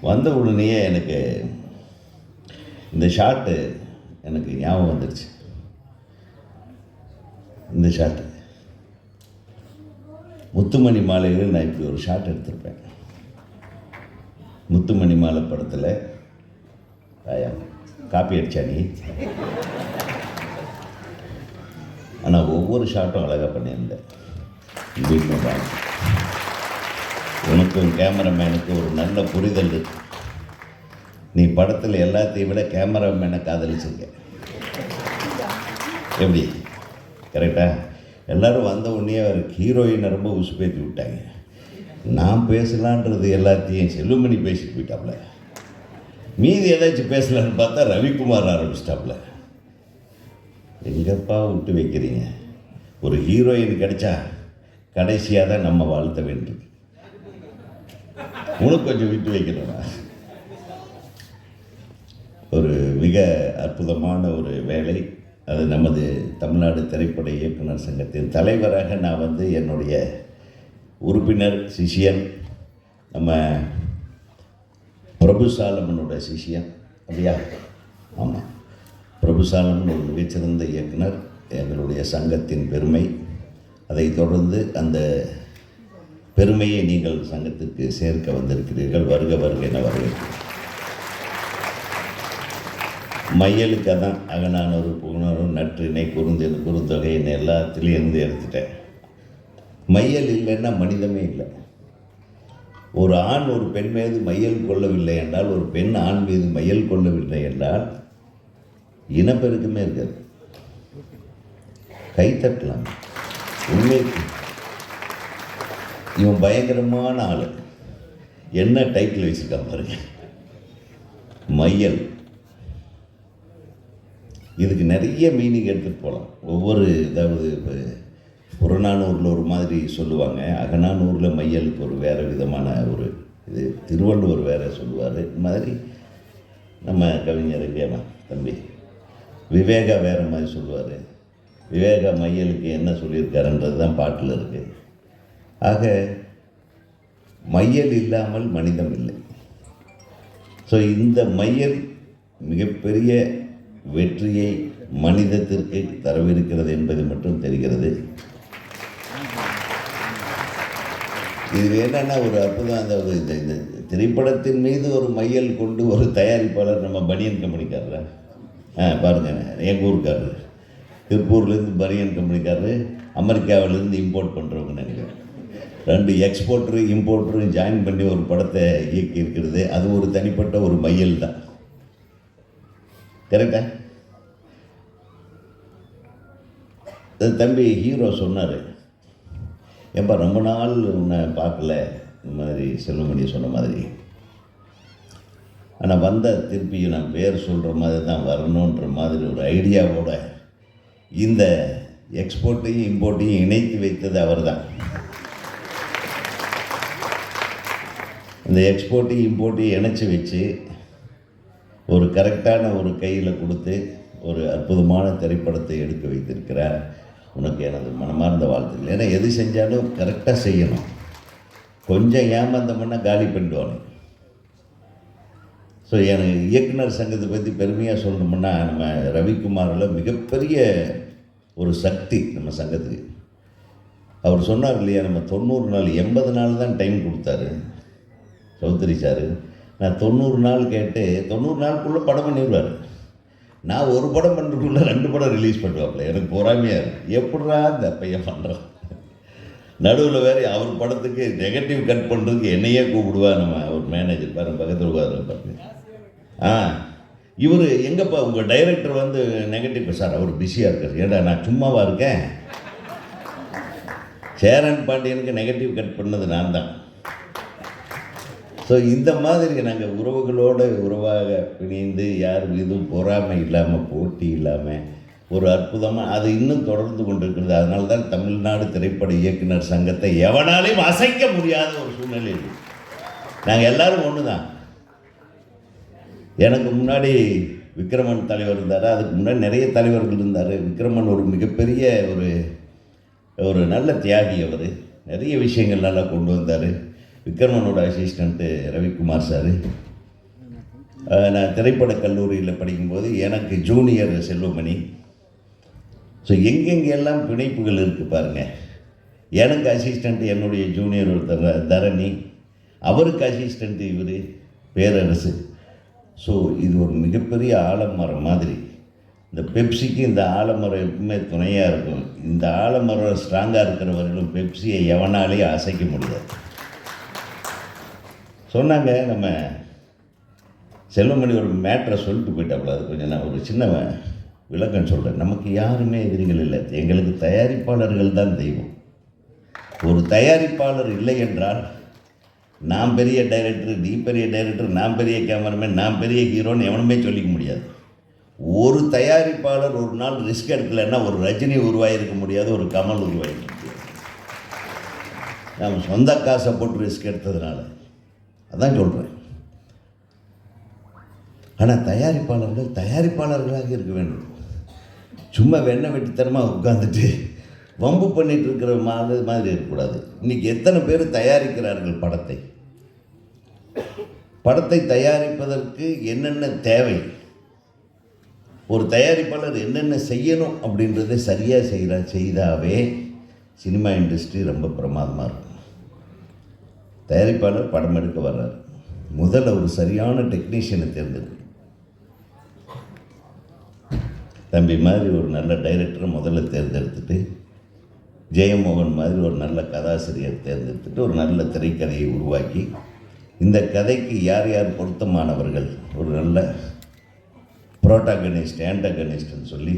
வந்த உடனேயே எனக்கு இந்த ஷாட்டு எனக்கு ஞாபகம் வந்துடுச்சு இந்த ஷாட்டு முத்துமணி மாலையில் நான் இப்படி ஒரு ஷாட் எடுத்திருப்பேன். முத்துமணி மாலை படத்தில் ஆயா காப்பி அடிச்சா நீ? ஆனால் ஒவ்வொரு ஷாட்டும் அழகாக பண்ணியிருந்தேன். வீட்டில் தான் கேமராமேனுக்கு ஒரு நல்ல புரிதல் இருக்கு. நீ படத்தில் எல்லாத்தையும் விட கேமராமேனை காதலிச்சிருக்க. எப்படி? கரெக்டாக எல்லோரும் வந்த உடனே அவர் ஹீரோயினை ரொம்ப உசுப்பேற்றி விட்டாங்க. நான் பேசலான்றது எல்லாத்தையும் செல்லுமணி பேசிட்டு போயிட்டாப்புல மீதி ஏதாச்சும் பேசலான்னு பார்த்தா ரவிக்குமார் ஆரம்பிச்சிட்டாப்புல எங்கப்பா விட்டு வைக்கிறீங்க? ஒரு ஹீரோயின் கிடைச்சா கடைசியாக தான் நம்ம வாழ்த்த வேண்டும் உனக்கு கொஞ்சம் விட்டு வைக்கணும்னா ஒரு மிக அற்புதமான ஒரு வேலை. அது நமது தமிழ்நாடு திரைப்பட இயக்குனர் சங்கத்தின் தலைவராக நான் வந்து என்னுடைய உறுப்பினர் சிஷியன் நம்ம பிரபு சாலமனோட சிஷியன் அப்படியா? ஆமாம் பிரபு சாலமன் ஒரு மிகச்சிறந்த இயக்குனர். எங்களுடைய சங்கத்தின் பெருமை. அதைத் தொடர்ந்து அந்த பெருமையை நீங்கள் சங்கத்திற்கு சேர்க்க வந்திருக்கிறீர்கள். வருக வருக என வரவேற்கிறேன் மையலுக்கு அதான் அகனானூர் புகனூர் நற்றினை குறுந்தது குறுந்தொகை என்ன எல்லாத்துலேயும் இருந்து எடுத்துட்டேன். மையல் இல்லைன்னா மனிதமே இல்லை. ஒரு ஆண் ஒரு பெண் மீது மையல் கொள்ளவில்லை என்றால் ஒரு பெண் ஆண் மீது மையல் கொள்ளவில்லை என்றால் இனப்பெருக்கமே இருக்காது. கைத்தட்டலாம் உண்மைக்கு இவன் பயங்கரமான ஆள். என்ன டைட்டில் வச்சுருக்கான் பாருங்க. மையல். இதுக்கு நிறைய மீனிங் எடுத்துகிட்டு போகலாம் ஒவ்வொரு அதாவது இப்போ புறநானூரில் ஒரு மாதிரி சொல்லுவாங்க. அகநானூரில் மையலுக்கு ஒரு வேறு விதமான ஒரு இது. திருவள்ளுவர் வேறு சொல்லுவார். இது மாதிரி நம்ம கவிஞர் கேமா தம்பி விவேகா வேறு மாதிரி சொல்லுவார். விவேகா மையலுக்கு என்ன சொல்லியிருக்காருன்றது தான் பாட்டில் இருக்குது ஆக மையல் இல்லாமல் மனிதம் இல்லை. ஸோ இந்த மையல் மிகப்பெரிய வெற்றியை மனிதத்திற்கு தரவிருக்கிறது என்பது மட்டும் தெரிகிறது. இது என்னென்னா ஒரு அற்புதம். அந்த ஒரு இந்த இந்த திரைப்படத்தின் மீது ஒரு மையல் கொண்டு ஒரு தயாரிப்பாளர் நம்ம பனியன் கம்பெனிக்காரர்? ஆ பாருங்க எங்கள் ஊருக்காரர். திருப்பூர்லேருந்து பனியன் கம்பெனிக்காரரு அமெரிக்காவிலேருந்து இம்போர்ட் பண்ணுறவங்க நினைக்கிறேன். ரெண்டு எக்ஸ்போர்ட்ரு இம்போர்ட்டரும் ஜாயின் பண்ணி ஒரு படத்தை இயக்கி இருக்கிறது அது ஒரு தனிப்பட்ட ஒரு மையல் தான். கரெக்டா தம்பி ஹீரோ சொன்னார். ஏன்பா ரொம்ப நாள் உன்னை பார்க்கல. இந்த மாதிரி செல்வமணி சொன்ன மாதிரி. ஆனால் வந்த திருப்பியும் நான் பேர் சொல்கிற மாதிரி தான் வரணுன்ற மாதிரி ஒரு ஐடியாவோட இந்த எக்ஸ்போர்ட்டையும் இம்போர்ட்டையும் இணைத்து வைத்தது அவர் தான் இந்த எக்ஸ்போர்ட்டையும் இம்போர்ட்டையும் இணைச்சி வச்சு ஒரு கரெக்டான ஒரு கையில் கொடுத்து ஒரு அற்புதமான திரைப்படத்தை எடுக்க வைத்திருக்கிறார் உனக்கு எனது மனமார்ந்த வாழ்த்துக்கள். ஏன்னா எது செஞ்சாலும் கரெக்டாக செய்யணும். கொஞ்சம் ஏமாந்தோம்னா காலி பண்ணிடுவானு. ஸோ எனக்கு இயக்குனர் சங்கத்தை பற்றி பெருமையாக சொல்லணும்னா நம்ம ரவிக்குமாரில் மிகப்பெரிய ஒரு சக்தி நம்ம சங்கத்துக்கு. அவர் சொன்னார் இல்லையா நம்ம தொண்ணூறு நாள் எண்பது நாள் தான் டைம் கொடுத்தாரு. சௌத்ரி சார் நான் தொண்ணூறு நாள் கேட்டு தொண்ணூறு நாளுக்குள்ளே படம் பண்ணிடுவார் நான் ஒரு படம் பண்ணுறதுக்குள்ளே ரெண்டு படம் ரிலீஸ் பண்ணுவாப்புல. எனக்கு பொறாமையாக இருக்குது எப்படா இந்த பையன் பண்ணுறான் நடுவில் வேறு அவர் படத்துக்கு நெகட்டிவ் கட் பண்ணுறதுக்கு என்னையே கூப்பிடுவா நம்ம அவர் மேனேஜர் பாரு பக்கத்தில் உட்காரு பாருங்க ஆ இவர் எங்கப்பா உங்கள் டைரக்டர் வந்து நெகட்டிவ் சார் அவர் பிஸியாக இருக்கார். ஏடா நான் சும்மாவா இருக்கேன்? சேரன் பாண்டியனுக்கு நெகட்டிவ் கட் பண்ணது நான் தான் ஸோ இந்த மாதிரி நாங்கள் உறவுகளோடு உறவாக பிணைந்து யார் மீதும் பொறாமை இல்லாமல் போட்டி இல்லாமல் ஒரு அற்புதமாக அது இன்னும் தொடர்ந்து கொண்டிருக்கிறது. அதனால தான் தமிழ்நாடு திரைப்பட இயக்குனர் சங்கத்தை எவனாலையும் அசைக்க முடியாத ஒரு சூழ்நிலை நாங்கள் எல்லாரும் ஒன்று தான் எனக்கு முன்னாடி விக்ரமன் தலைவர் இருந்தார்? அதுக்கு முன்னாடி நிறைய தலைவர்கள் இருந்தார். விக்ரமன் ஒரு மிகப்பெரிய ஒரு ஒரு நல்ல தியாகி அவர். நிறைய விஷயங்கள் நல்லா கொண்டு வந்தார். விக்ரமனோட அசிஸ்டண்ட்டு ரவிக்குமார் சார் நான் திரைப்படக் கல்லூரியில் படிக்கும்போது எனக்கு ஜூனியர் செல்வமணி. ஸோ எங்கெங்கெல்லாம் பிணைப்புகள் இருக்குது பாருங்கள் எனக்கு அசிஸ்டண்ட் என்னுடைய ஜூனியர் ஒருத்தர் தரணி. அவருக்கு அசிஸ்டண்ட் இவர் பேரரசு. ஸோ இது ஒரு மிகப்பெரிய ஆலமரம் மாதிரி. இந்த பெப்சிக்கு இந்த ஆலமரம் எப்பவுமே துணையாக இருக்கும். இந்த ஆலமரம் ஸ்ட்ராங்காக இருக்கிறவர்களும் பெப்சியை எவனாலேயும் அசைக்க முடியாது. சொன்னாங்க நம்ம செல்வமணி ஒரு மேட்ரை சொல்லிட்டு போயிட்டாப்புல அது கொஞ்சம் நான் ஒரு சின்ன விளக்கம் சொல்கிறேன் நமக்கு யாருமே எதிரிகள் இல்லை. எங்களுக்கு தயாரிப்பாளர்கள் தான் தெய்வம். ஒரு தயாரிப்பாளர் இல்லை என்றால் நான் பெரிய டைரக்டர் நீ பெரிய டைரக்டர் நான் பெரிய கேமராமேன் நான் பெரிய ஹீரோன்னு எவனுமே சொல்லிக்க முடியாது. ஒரு தயாரிப்பாளர் ஒரு நாள் ரிஸ்க் எடுக்கலைன்னா ஒரு ரஜினி உருவாகிருக்க முடியாது ஒரு கமல் உருவாகிருக்க முடியாது. நாம் சொந்த காசை போட்டு ரிஸ்க் எடுத்ததுனால. அதான் சொல்கிறேன் ஆனால் தயாரிப்பாளர்கள் தயாரிப்பாளர்களாக இருக்க வேண்டும். சும்மா வெண்ணெய் வெட்டித்தனமாக உட்காந்துட்டு வம்பு பண்ணிட்டு இருக்கிற மாதிரி மாதிரி இருக்கக்கூடாது. இன்றைக்கி எத்தனை பேர் தயாரிக்கிறார்கள் படத்தை? படத்தை தயாரிப்பதற்கு என்னென்ன தேவை? ஒரு தயாரிப்பாளர் என்னென்ன செய்யணும் அப்படின்றத சரியாக செய்கிற செய்தாவே சினிமா இண்டஸ்ட்ரி ரொம்ப பிரமாதமாக இருக்கும். தயாரிப்பாளர் படம் எடுக்க வர்றார். முதல்ல ஒரு சரியான டெக்னீஷியனை தேர்ந்தெடுக்கணும் தம்பி மாதிரி ஒரு நல்ல டைரக்டரை முதல்ல தேர்ந்தெடுத்துட்டு ஜெயமோகன் மாதிரி ஒரு நல்ல கதாசிரியர் தேர்ந்தெடுத்துட்டு ஒரு நல்ல திரைக்கதையை உருவாக்கி இந்த கதைக்கு யார் யார் பொருத்தமானவர்கள் ஒரு நல்ல புரோட்டாகனிஸ்ட் ஆன்டகனிஸ்ட்னு சொல்லி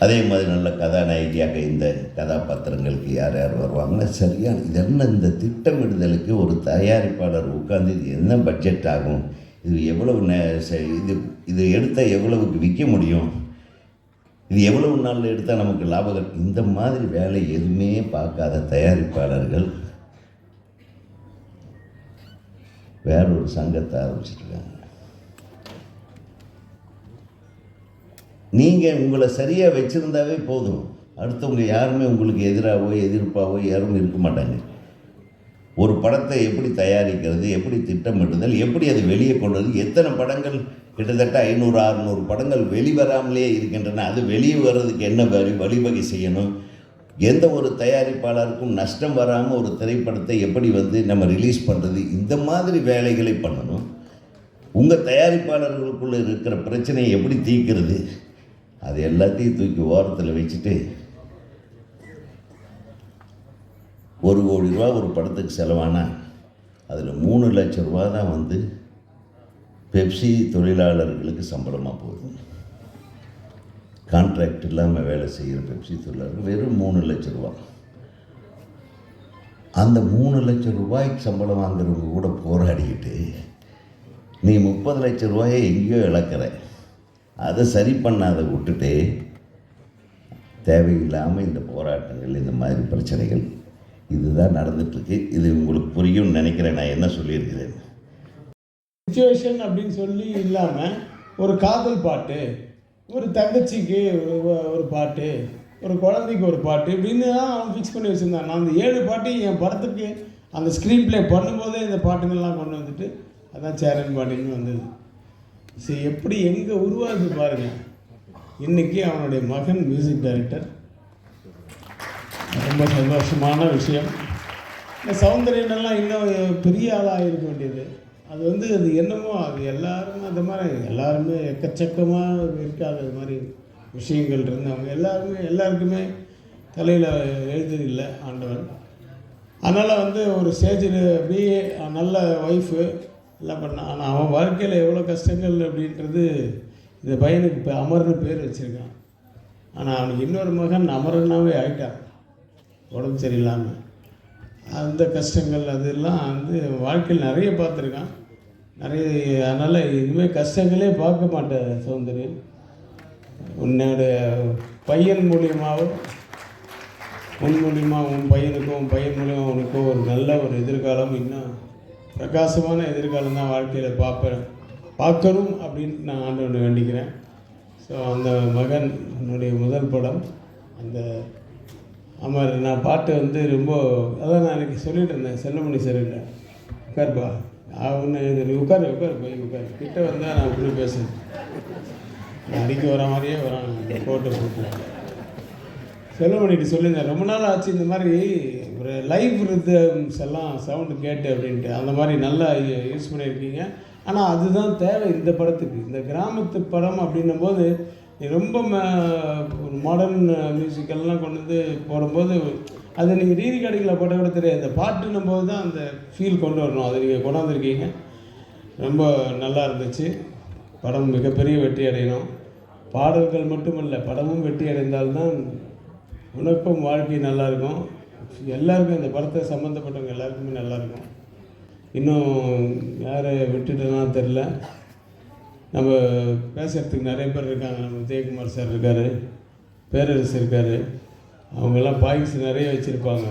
அதே மாதிரி நல்ல கதாநாயகியாக இந்த கதாபாத்திரங்களுக்கு யார் யார் வருவாங்கன்னா சரியான இதெல்லாம் இந்த திட்டமிடுதலுக்கு ஒரு தயாரிப்பாளர் உட்கார்ந்து இது என்ன பட்ஜெட் ஆகும் இது எவ்வளவு நே- செ- இது இது எடுத்தால் எவ்வளவுக்கு விற்க முடியும் இது எவ்வளவு நாளில் எடுத்தால் நமக்கு லாபகம் இந்த மாதிரி வேலை எதுவுமே பார்க்காத தயாரிப்பாளர்கள் வேற ஒரு சங்கத்தை ஆரம்பிச்சிருக்காங்க நீங்கள் உங்களை சரியாக வச்சுருந்தாவே போதும். அடுத்தவங்க யாருமே உங்களுக்கு எதிராகவோ எதிர்ப்பாவோ யாரும் இருக்க மாட்டாங்க. ஒரு படத்தை எப்படி தயாரிக்கிறது எப்படி திட்டமிடுதல் எப்படி அதை வெளியே கொண்டு வருது எத்தனை படங்கள்? கிட்டத்தட்ட ஐநூறு அறுநூறு படங்கள் வெளிவராமலே இருக்கின்றன. அது வெளியே வர்றதுக்கு என்ன வழி வழிவகை செய்யணும்? எந்த ஒரு தயாரிப்பாளருக்கும் நஷ்டம் வராமல் ஒரு திரைப்படத்தை எப்படி வந்து நம்ம ரிலீஸ் பண்ணுறது இந்த மாதிரி வேலைகளை பண்ணணும். உங்கள் தயாரிப்பாளர்களுக்குள்ளே இருக்கிற பிரச்சனையை எப்படி தீர்க்கிறது? அது எல்லாத்தையும் தூக்கி ஓரத்தில் வச்சுட்டு ஒரு கோடி ரூபா ஒரு படத்துக்கு செலவானால் அதில் மூணு லட்சம் ரூபா தான் வந்து பெப்சி தொழிலாளர்களுக்கு சம்பளமாக போகுது. கான்ட்ராக்ட் இல்லாமல் வேலை செய்கிற பெப்சி தொழிலாளர்கள் வெறும் மூணு லட்சம் ரூபா. அந்த மூணு லட்சம் ரூபாய்க்கு சம்பளம் வாங்குறவங்க கூட போராடிக்கிட்டு நீ முப்பது லட்சம் ரூபாயை எங்கேயோ இழக்கிற. அதை சரி பண்ணாத விட்டுட்டு தேவையில்லாமல் இந்த போராட்டங்கள் இந்த மாதிரி பிரச்சனைகள் இதுதான் நடந்துட்டுருக்கு. இது உங்களுக்கு புரியும்னு நினைக்கிறேன். நான் என்ன சொல்லியிருக்கிறேன்? சுச்சுவேஷன் அப்படின்னு சொல்லி இல்லாமல் ஒரு காதல் பாட்டு ஒரு தங்கச்சிக்கு ஒரு- ஒரு பாட்டு ஒரு குழந்தைக்கு ஒரு பாட்டு இப்படின்னு தான் அவன் ஃபிக்ஸ் பண்ணி வச்சுருந்தான். நான் அந்த ஏழு பாட்டையும் என் படத்துக்கு அந்த ஸ்க்ரீன் ப்ளே பண்ணும்போதே இந்த பாட்டுங்கள்லாம் கொண்டு வந்துட்டு அதான் சேரன் பாட்டின்னு வந்தது. சரி எப்படி எங்கே உருவாகுது பாருங்கள் இன்றைக்கி அவனுடைய மகன் மியூசிக் டைரக்டர் ரொம்ப சந்தோஷமான விஷயம். இந்த சௌந்தர்யனெல்லாம் இன்னும் பெரிய ஆளாக இருக்க வேண்டியது. அது வந்து அது என்னமோ அது எல்லாரும் அந்த மாதிரி எல்லாருமே எக்கச்சக்கமாக இருக்காது அது மாதிரி விஷயங்கள் இருந்தவங்க. எல்லாருமே எல்லாருக்குமே தலையில் எழுதியில்லை ஆண்டவன் அதனால் வந்து ஒரு ஸ்டேஜில் அப்படியே நல்ல ஒய்ஃபு எல்லாம் பண்ணான் ஆனால் அவன் வாழ்க்கையில் எவ்வளோ கஷ்டங்கள் அப்படின்றது இந்த பையனுக்கு இப்போ அமர்னு பேர் வச்சுருக்கான். ஆனால் அவனுக்கு இன்னொரு மகன் அமரனாகவே ஆயிட்டான். உடம்பு சரியில்லாமல் அந்த கஷ்டங்கள் அதெல்லாம் வந்து வாழ்க்கையில் நிறைய பார்த்துருக்கான். நிறைய அதனால் இனிமேல் கஷ்டங்களே பார்க்க மாட்டேன் சௌந்தர்யன் உன்னோட பையன் மூலியமாகவும் உன் மூலியமாக உன் பையனுக்கும் உன் பையன் மூலியமாக உனக்கும் ஒரு நல்ல ஒரு எதிர்காலம் இன்னும் பிரகாசமான எதிர்காலம் தான் வாழ்க்கையில் பார்ப்பேன். பார்க்கணும் அப்படின்னு நான் ஆண்டவனை வேண்டிக்கிறேன். ஸோ அந்த மகன் என்னுடைய முதல் படம். அந்த அமர் நான் பாட்டு வந்து ரொம்ப அதான் நான் எனக்கு சொல்லிட்டு இருந்தேன் செல்லமணி சார் இல்லை உட்கார்ப்பா அவனு நீ உட்காரு உட்காரு போய் உட்காரு. கிட்ட வந்தால் நான் இப்படி பேசுறேன். அடிக்க வர மாதிரியே வரான். ஃபோட்டோ போட்டு செல்வமணிட்டு சொல்லியிருந்தேன் ரொம்ப நாள் ஆச்சு இந்த மாதிரி ஒரு லைவ் ரிதம்ஸ் எல்லாம் சவுண்டு கேட்டு அப்படின்ட்டு. அந்த மாதிரி நல்லா யூஸ் பண்ணியிருக்கீங்க. ஆனால் அதுதான் தேவை இந்த படத்துக்கு. இந்த கிராமத்து படம் அப்படின்னும் போது ரொம்ப ம- ஒரு மாடர்ன் மியூசிக்கெல்லாம் கொண்டு வந்து போடும்போது அது நீங்கள் ரீதி ரெக்கார்டிங்கில் போட்ட கூட தெரியாது. இந்த பாட்டுன்னும் போது தான் அந்த ஃபீல் கொண்டு வரணும். அதை நீங்கள் கொண்டாந்துருக்கீங்க. ரொம்ப நல்லா இருந்துச்சு. படம் மிகப்பெரிய வெற்றி அடையணும். பாடல்கள் மட்டுமல்ல படமும் வெற்றி அடைந்தால்தான் உனக்கும் வாழ்க்கை நல்லாயிருக்கும். எல்லாருக்கும் இந்த படத்தை சம்மந்தப்பட்டவங்க எல்லாருக்குமே நல்லாயிருக்கும். இன்னும் யாரை விட்டுட்டேன்னா தெரில நம்ம பேசுகிறதுக்கு நிறைய பேர் இருக்காங்க. நம்ம விஜயகுமார் சார் இருக்கார் பேரரசு இருக்கார். அவங்கெல்லாம் பாய்ஸ் நிறைய வச்சுருப்பாங்க.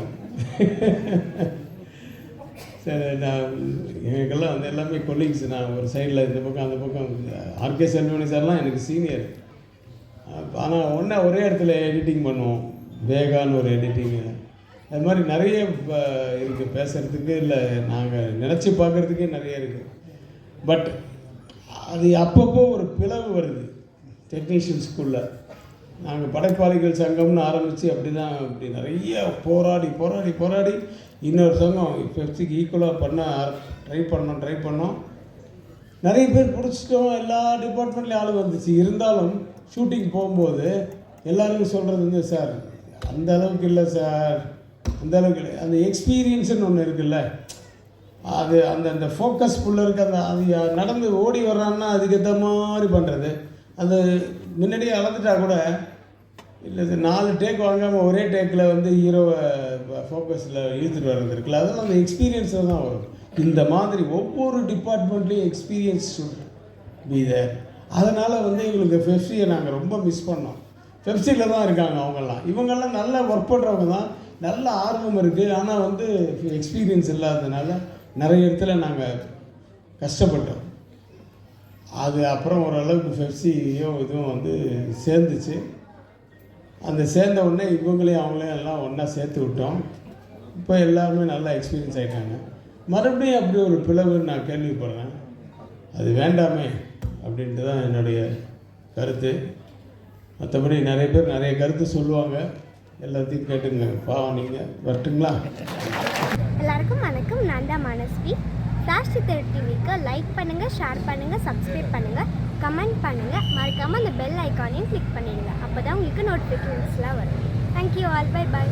சரி நான் எங்களுக்கெல்லாம் வந்து எல்லாமே கொலீக்ஸ் நான் ஒரு சைடில் இந்த பக்கம் அந்த பக்கம். ஆர்கே செல்வமணி சார்லாம் எனக்கு சீனியர் ஆனால் ஒன்றா ஒரே இடத்துல எடிட்டிங் பண்ணுவோம். வேகான்னு ஒரு எடிட்டிங்கு அது மாதிரி நிறைய இருக்குது பேசுகிறதுக்கு இல்லை நாங்கள் நினச்சி பார்க்குறதுக்கே நிறைய இருக்குது பட் அது அப்பப்போ ஒரு பிளவு வருது. டெக்னீஷியன் ஸ்கூலில் நாங்கள் படைப்பாளிகள் சங்கம்னு ஆரம்பித்து அப்படி தான் அப்படி நிறைய போராடி போராடி போராடி இன்னொரு சங்கம் பெப்சிக்கு ஈக்குவலாக பண்ண ட்ரை பண்ணோம் ட்ரை பண்ணோம். நிறைய பேர் பிடிச்சிட்டோம். எல்லா டிபார்ட்மெண்ட்லேயும் ஆளு வந்துச்சு. இருந்தாலும் ஷூட்டிங் போகும்போது எல்லாருக்கும் சொல்கிறது வந்து சார் அந்த அளவுக்கு இல்லை சார். அந்த அளவுக்கு இல்லை. அந்த எக்ஸ்பீரியன்ஸுன்னு ஒன்று இருக்குல்ல. அது அந்த அந்த ஃபோக்கஸ் ஃபுல்லாக இருக்க அந்த அது நடந்து ஓடி வர்றான்னா அதுக்கேற்ற மாதிரி பண்ணுறது அது முன்னாடியே அளந்துட்டா கூட இல்லை இது நாலு டேக் வாங்காமல் ஒரே டேக்கில் வந்து ஹீரோவை ஃபோக்கஸில் இழுத்துட்டு வர்றது இருக்குல்ல. அதெல்லாம் அந்த எக்ஸ்பீரியன்ஸில் தான் வரும். இந்த மாதிரி ஒவ்வொரு டிபார்ட்மெண்ட்லேயும் எக்ஸ்பீரியன்ஸ் பி அதனால் வந்து எங்களுக்கு ஃபெஃப்டியை நாங்கள் ரொம்ப மிஸ் பண்ணோம். பெப்சியில் தான் இருக்காங்க அவங்கெல்லாம். இவங்கெல்லாம் நல்லா ஒர்க் பண்ணுறவங்க தான். நல்ல ஆர்வம் இருக்குது ஆனால் வந்து எக்ஸ்பீரியன்ஸ் இல்லாததுனால நிறைய இடத்துல நாங்கள் கஷ்டப்பட்டோம். அது அப்புறம் ஓரளவுக்கு பெப்சியும் இதுவும் வந்து சேர்ந்துச்சு. அந்த சேர்ந்த உடனே இவங்களையும் அவங்களையும் எல்லாம் ஒன்றா சேர்த்து விட்டோம். இப்போ எல்லாருமே நல்லா எக்ஸ்பீரியன்ஸ் ஆகிட்டாங்க மறுபடியும் அப்படி ஒரு பிளவுன்னு நான் கேள்விப்படுறேன். அது வேண்டாமே அப்படின்ட்டு தான் என்னுடைய கருத்து. மற்றபடி நிறைய பேர் நிறைய கருத்து சொல்லுவாங்க. எல்லாத்தையும் கேட்டுங்க. பாவம் நீங்கள் வரட்டுங்களா? எல்லாருக்கும் வணக்கம். நான் தான் மனஸ்வி. ஃப்ளாஷ் தேர்ட் டிவிக்கு லைக் பண்ணுங்கள் ஷேர் பண்ணுங்கள் சப்ஸ்கிரைப் பண்ணுங்கள் கமெண்ட் பண்ணுங்கள் மறக்காமல் அந்த பெல் ஐக்கானையும் கிளிக் பண்ணிடுங்க. அப்போ தான் உங்களுக்கு நோட்டிஃபிகேஷன்ஸ்லாம் வரும். Thank you all by by